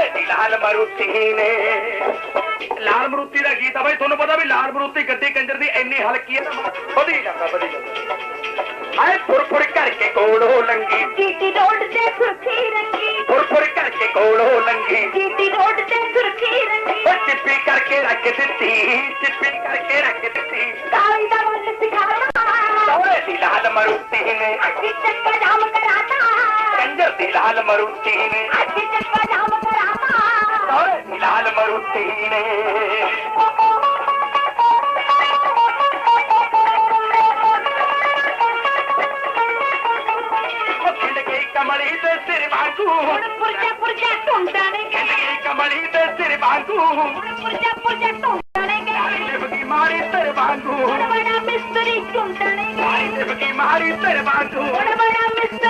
ਦੀ ਲਾਲ ਮਰੂਤੀ ਨੇ ਲਾਲ ਮਰੂਤੀ ਦਾ ਗੀਤ ਆ ਬਾਈ ਤੁਹਾਨੂੰ ਪਤਾ ਵੀ ਲਾਲ ਮਰੂਤੀ ਗੱਡੀ ਕੰਜਰ ਦੀ ਇੰਨੀ ਹਲਕੀ ਹੈ ਨਾ ਵਧੀ ਜਾਂਦਾ ਵਧੀ ਜਾਂਦਾ ਆਏ ਫੁਰਫੁਰ ਕਰਕੇ ਕੋਲੋਂ ਲੰਗੀ ਜੀਟੀ ਰੋਡ ਤੇ ਸੁਰਖੀ ਰੰਗੀ ਫੁਰਫੁਰ ਕਰਕੇ ਕੋਲੋਂ ਲੰਗੀ ਜੀਟੀ ਰੋਡ ਤੇ ਸੁਰਖੀ ਰੰਗੀ ਉਹ ਚਿੱਪੀ ਕਰਕੇ ਰੱਖ ਦਿੱਤੀ ਚਿੱਪੀ ਕਰਕੇ ਰੱਖ ਦਿੱਤੀ ਜਾਈ ਦਾ ਵੱਲ ਸਿਖਾਤਾ ਸੋਹਣੇ ਦੀ ਲਾਲ ਮਰੂਤੀ ਨੇ ਅੱਜ ਚੱਕਾ ਜਾਮ ਕਰਾਤਾ ਕੰਜਰ ਦੀ ਲਾਲ ਮਰੂਤੀ ਨੇ ਅੱਜ ਚੱਕਾ ਜਾਮ लाल मरुति ने कमली तो सिर बांधू। पुरजा पुरजा तो सिर बांधू पुरजा पुरजा मारी सर बांधू मिस्त्री टूटाने के मारी सर बांधू।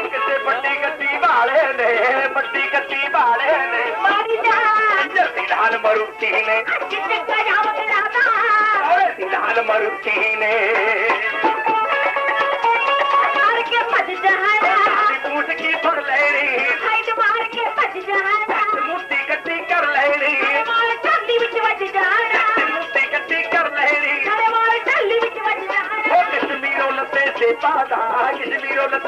ਪਾਲਾ ਉਹ ਕਿਸੇ ਵੱਡੀ ਗੱਡੀ ਵਾਲੇ ਨੇ ਵੱਡੀ ਗੱਡੀ ਵਾਲੇ ਨੇ ਮਾਰੀ ਜਾ ਕੰਜਰ ਦੀ ਲਾਲ ਮਰੂਤੀ ਨੇ ਅੱਜ ਚੱਕਾ ਜਾਮ ਕਰਾਤਾ ਓਏ ਦੀ ਲਾਲ ਮਰੂਤੀ ਨੇ ਮਾਰ ਕੇ ਭੱਜ ਜਾਣਾ ਦੀ ਪੂਛ ਕੀ ਫੜ ਲੈਣੀ ਹਾਈਟ ਮਾਰ ਕੇ ਭੱਜ ਜਾਣਾ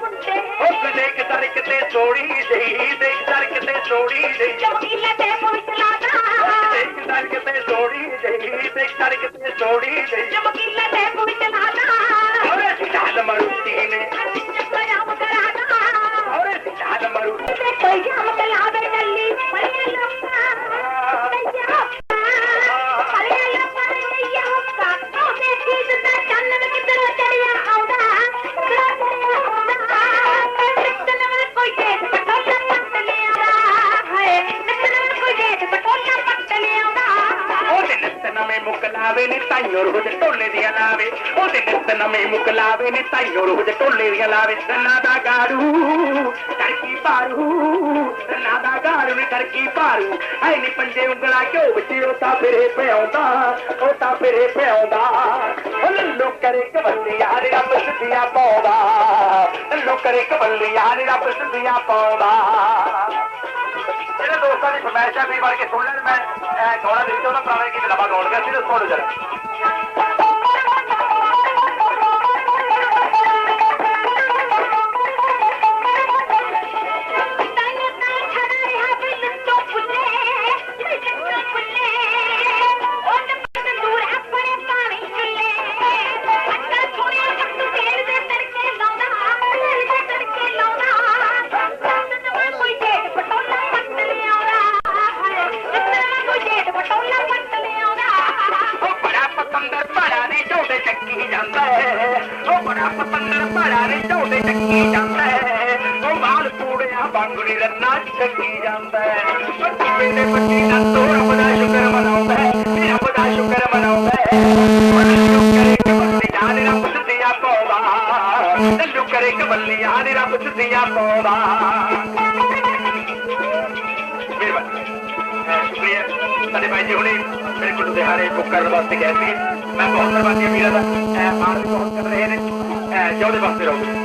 ਉਮਰ ਦੇ ਮੁੰਡੇ ਉਹ ਕਦੇ ਇੱਕ ਸੜਕ ਤੇ ਸੋੜੀ ਜਈ ਤੇ ਇੱਕ ਸੜਕ ਤੇ ਸੋੜੀ ਜਈ ਚਮਕੀਲੇ ਤੇ ਪੁਲਿਸ ਲਾਦਾ ਇੱਕ ਸੜਕ ਤੇ ਸੋੜੀ ਜਈ ਤੇ ਇੱਕ ਸੜਕ ਤੇ ਸੋੜੀ ਜਈ ਚਮਕੀਲੇ ਤੇ ਪੁਲਿਸ ਲਾਦਾ ਓਏ ਦੀ ਲਾਲ ਮਰੂਤੀ ਨੇ ਅੱਜ ਚੱਕਾ ਜਾਮ ਕਰਾਦਾ ਓਏ ਦੀ ਲਾਲ ਮਰੂਤੀ ਤੇ ਕੋਈ ਜਾਮ ਕਲਾਵੇ ਨੱਲੀ ਪਲੇ नमे मुकलावे ने ताइयों रोज टोले दिया लावे। ओदे नित नमे मुकलावे ने ताइयों रोज टोले दिया लावे। नादा गारू टरकी पारू नादा गारू ने टरकी पारू। है नी पंजे उंगला क्यों बचे ओता फिरे पे आउंदा ओता फिरे पे आउंदा लल्लो करे कबल्ली यार रब सिद्धियाँ पौदा, लल्लो करे कबल्ली यार रब सिद्धियाँ पौदा। ਜਿਹੜੇ ਦੋਸਤਾਂ ਦੀ ਫਰਮਾਇਸ਼ ਹੈ ਵੀ ਵੜ ਕੇ ਸੁਣ ਲੈਣ ਮੈਂ ਗਾਉਣਾ ਦੇ ਵਿੱਚ ਉਹਨਾਂ ਪੁਰਾਣੇ ਗੀਤ ਲਵਾ ਗਾਉਣ ਗਿਆ ਸੀ ਤੇ ਸੁਣ ਜਰਾ ਦੇ ਪੱਟੀ ਨਾਲ ਤੋਂ ਰੱਬ ਦਾ ਸ਼ੁਕਰ ਮਨਾਉਂਦਾ ਹੈ ਵੀ ਰੱਬ ਦਾ ਸ਼ੁਕਰ ਮਨਾਉਂਦਾ ਹੈ ਉਹ ਸ਼ੁਕਰ ਕਰੇ ਕਿ ਬੰਦੀ ਜਾਨ ਰੱਬ ਸਿੱਧਿਆ ਪਾਉਂਦਾ ਕਰੇ ਕਬੱਲੀਆਂ ਦੀ ਰੱਬ ਸਿੱਧੀਆਂ ਪਾਉਂਦਾ ਮਿਹਰਬਾਨੀ ਅਹ ਸ਼ੁਕਰੀਆ ਸਾਡੇ ਭਾਈ ਜੀ ਹੁਣੇ ਮੇਰੇ ਕੋਲ ਦਿਹਾੜੇ ਬੁੱਕ ਕਰਨ ਵਾਸਤੇ ਗਏ ਸੀ ਮੈਂ ਬਹੁਤ ਧੰਨਵਾਦੀ ਹਾਂ ਵੀਰਾਂ ਦਾ ਅਹ ਮਾਣ ਵੀ ਬਹੁਤ ਕਰ ਰਹੇ ਨੇ ਅਹ ਜਿਉਂਦੇ ਵਾਸਤੇ ਰਹੋ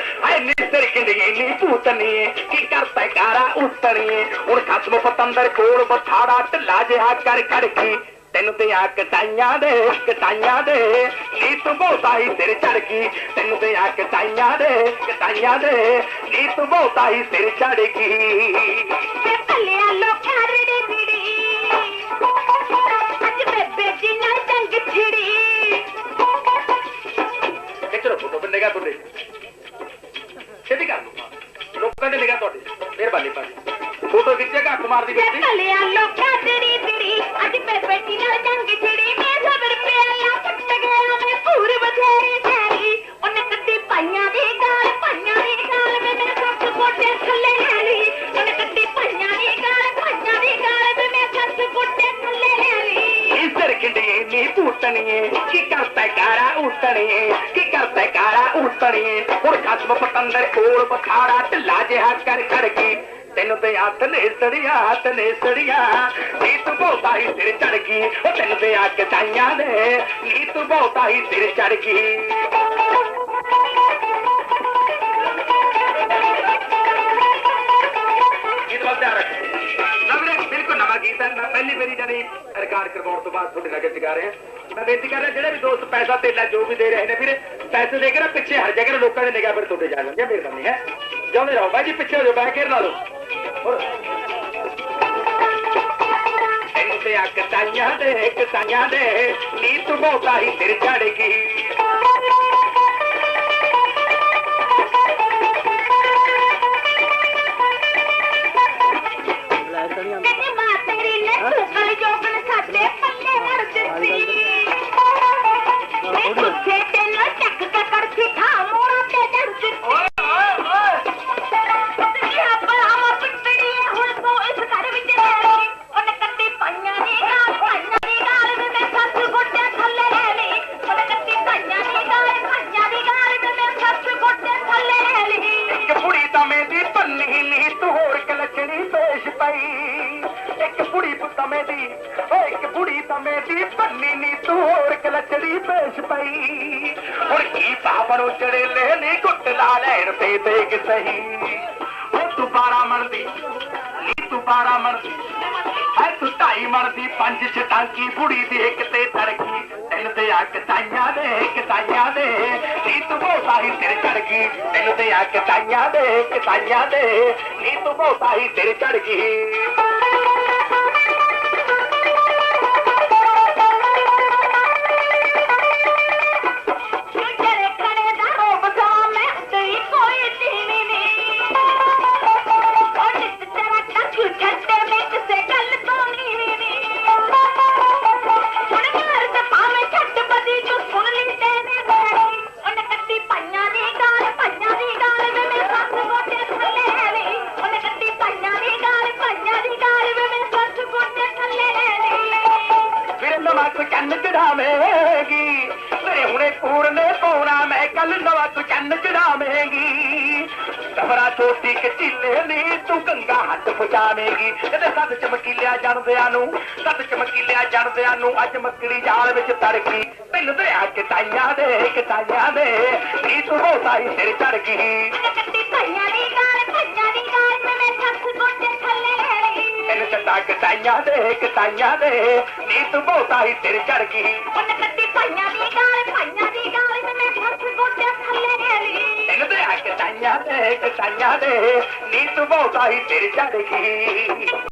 लीली पूतनिए की कर सकारा उतरिए उन खत्म पतंदर कोड़ बथाड़ा टला जिहा कर कड़की तेन दया कटाइया दे कटाइया दे। नीत बहुता ही सिर चढ़गी तेन दया कटाइया दे कटाइया दे। नीत बहुता ही सिर चढ़गी तड़े कि करते कारा उतड़े उड़ खसम पतंदर कोड़ बखाड़ा, ढिला जिहा कर खड़की। तेन ते हथ ने सड़िया, हथ ने सड़िया। नीत बहुता ही सिर चढ़ गई वो तेन ते अग चाइया ने। नीत बहुता ही सिर चढ़ गई बिल्कुल नवा गीत है। मैं पहली बारी जानी रिकॉर्ड करवाने तो बाद थोड़े लगे सिखा रहे हैं। ਜਾਨੀ ਰਿਕਾਰਡ ਕਰਵਾਉਣ ਤੋਂ ਬਾਅਦ ਤੁਹਾਡੇ ਨਾਲ ਗੱਜ ਗਾ ਰਿਹਾ ਮੈਂ ਬੇਨਤੀ ਕਰ ਰਿਹਾ ਜਿਹੜੇ ਵੀ ਦੋਸਤ ਪੈਸਾ ਤੇਲਾ ਜੋ ਵੀ ਦੇ ਰਹੇ ਨੇ ਵੀਰੇ ਪੈਸੇ ਦੇ ਕੇ ਨਾ ਪਿੱਛੇ ਹਟ ਜਾ ਕੇ ਲੋਕਾਂ ਦੀ ਨਿਗਾਹ ਫਿਰ ਤੁਹਾਡੇ ਜਾ ਜਾਂਦੀ ਹੈ ਮਿਹਰਬਾਨੀ ਹੈ ਜਾਉਂਦੇ ਰਹੋ ਬਾਈ ਜੀ ਪਿੱਛੇ ਹੋ ਜਾਓ ਬੈਕ ਕੇਰ ਲਾ ਲਓ ਹੋਰ ਤੈਨੂੰ ਤੇ ਆ ਕਟਾਈਆਂ ਦੇ ਕਟਾਈਆਂ ਦੇ ਨੀ ਤੂੰ ਬਹੁਤਾ ਹੀ ਸਿਰ ਚੜ ਗਈ ਕਹਿੰਦੀ ਮਾਂ ਤੇਰੀ ਨੇ ਸੁਕਲ ਜੋਬਨ ਸਾਡੇ ਮੈਂ तमेली ओ एक बुढ़ी तमेली बन्नी नी तू और के पेश पई। और की बाबरो चढ़े लेने गुट लाल पे देख सही। ओ तू बारा मर्दी, ली तू बारा मर्दी। है तू ढाई मर्दी, पंज छटांकी बुढ़ी दी एक ते तड़की तेन ते आ कटाइया दे कटाइया दे। ली तू बोता ही तेरे चढ़गी तेन ते आ कटाइया दे कटाइया दे। ली तू बोता ही तेरे चढ़गी। కళ్ళు నవ్వు చన్నచురామేగి ਤਵਰਾ ਚੋਟੀ ਕਚੀਲੇ ਨੀ ਤੂੰ ਗੰਗਾ ਹੱਥ ਪਹੁੰਚਾਵੇਂਗੀ। ਇਹਦੇ ਸੱਤ ਚਮਕੀਲਿਆ ਜਾਣਦਿਆਂ ਨੂੰ ਸੱਤ ਚਮਕੀਲਿਆ ਜਾਣਦਿਆਂ ਨੂੰ ਅੱਜ ਮੱਕੜੀ ਜਾਲ ਵਿੱਚ ਤੜਕੀ। ਤੈਨੂੰ ਦਰਿਆ ਕਿਤਾਈਆਂ ਦੇ ਕਿਤਾਈਆਂ ਦੇ ਕੀ ਤੂੰ ਹੋਸਾਈ ਸਿਰ ਚੜ ਗਈ ਕਿਤਾਈਆਂ ਦੇ ਕਿਤਾਈਆਂ ਦੇ ਨੀ ਤੂੰ ਬਹੁਤਾ ਹੀ ਸਿਰ ਚੜ ਗਈ ਉਹਨੇ ਕੱਟੀ ਭਾਈਆਂ ਦੀ ਗਾਲ ਭਾਈਆਂ ਤੈਨੂੰ ਤੇ ਕਟਾਈਆਂ ਦੇ ਨੀ ਤੂੰ ਬਹੁਤਾ ਹੀ ਸਿਰ ਚੜ ਗਈ।